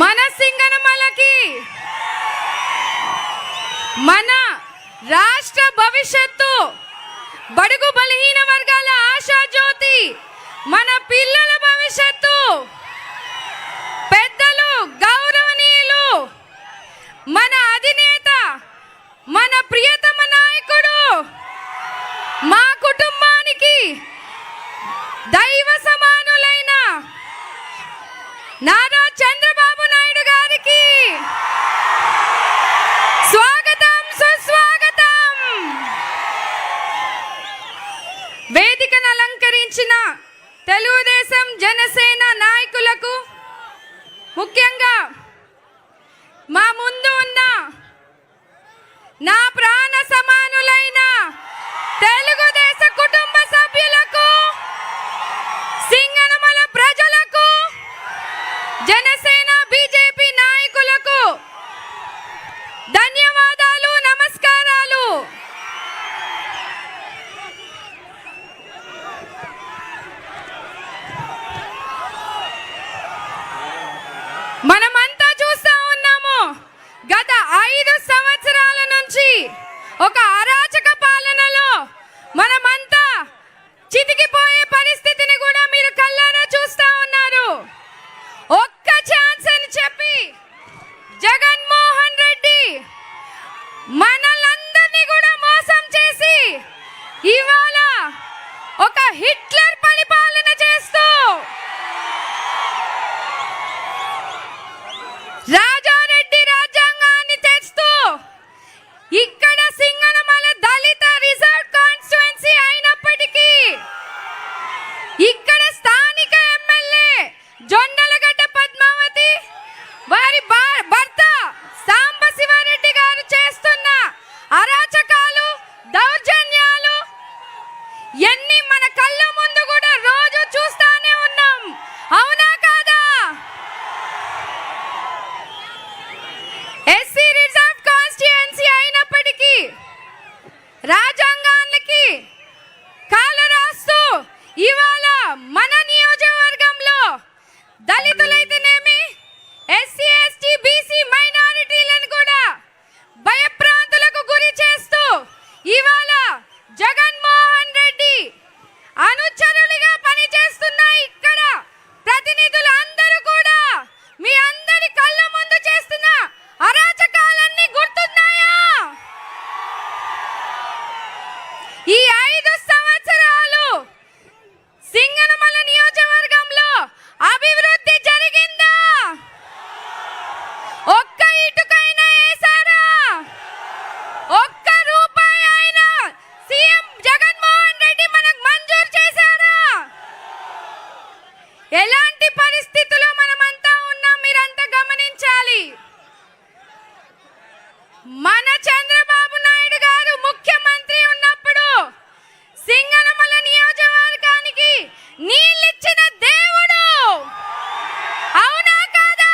మన సింగనమలకి. మన రాష్ట్ర భవిష్యత్తు బడుగు బలహీన వర్గాల ఆశా జ్యోతి మన పిల్లల భవిష్యత్తు పెద్దలు గౌరవనీయులు మన అధినేత మన ప్రియతమ నాయకుడు మా కుటుంబానికి దైవ సమానులైన నారా తెలుగుదేశం జనసేన నాయకులకు ముఖ్యంగా మా ముందు ఉన్న నా ప్రా ఒక అరాచక పాలనలో మనమంతా చితికిపోయే పరిస్థితిని కూడా మీరు కళ్ళారా చూస్తా ఉన్నారు. ఒక్క ఛాన్స్ అని చెప్పి జగన్మోహన్ రెడ్డి మనలందరినీ కూడా మోసం చేసి ఇవాళ ఒక హిట్లర్ ఎన్ని మన కళ్ళ ముందు కూడా రోజు చూస్తానే ఉన్నాం. అవునా కాదా? ఎస్సీ ఎట్టి పరిస్థితుల్లో మనమంతా ఉన్నాం మీరంతా గమనించాలి. మన చంద్రబాబు నాయుడు గారు ముఖ్యమంత్రి ఉన్నప్పుడు సింగనమల నియోజకవర్గానికి నీళ్ళిచ్చిన దేవుడు. అవునా కాదా?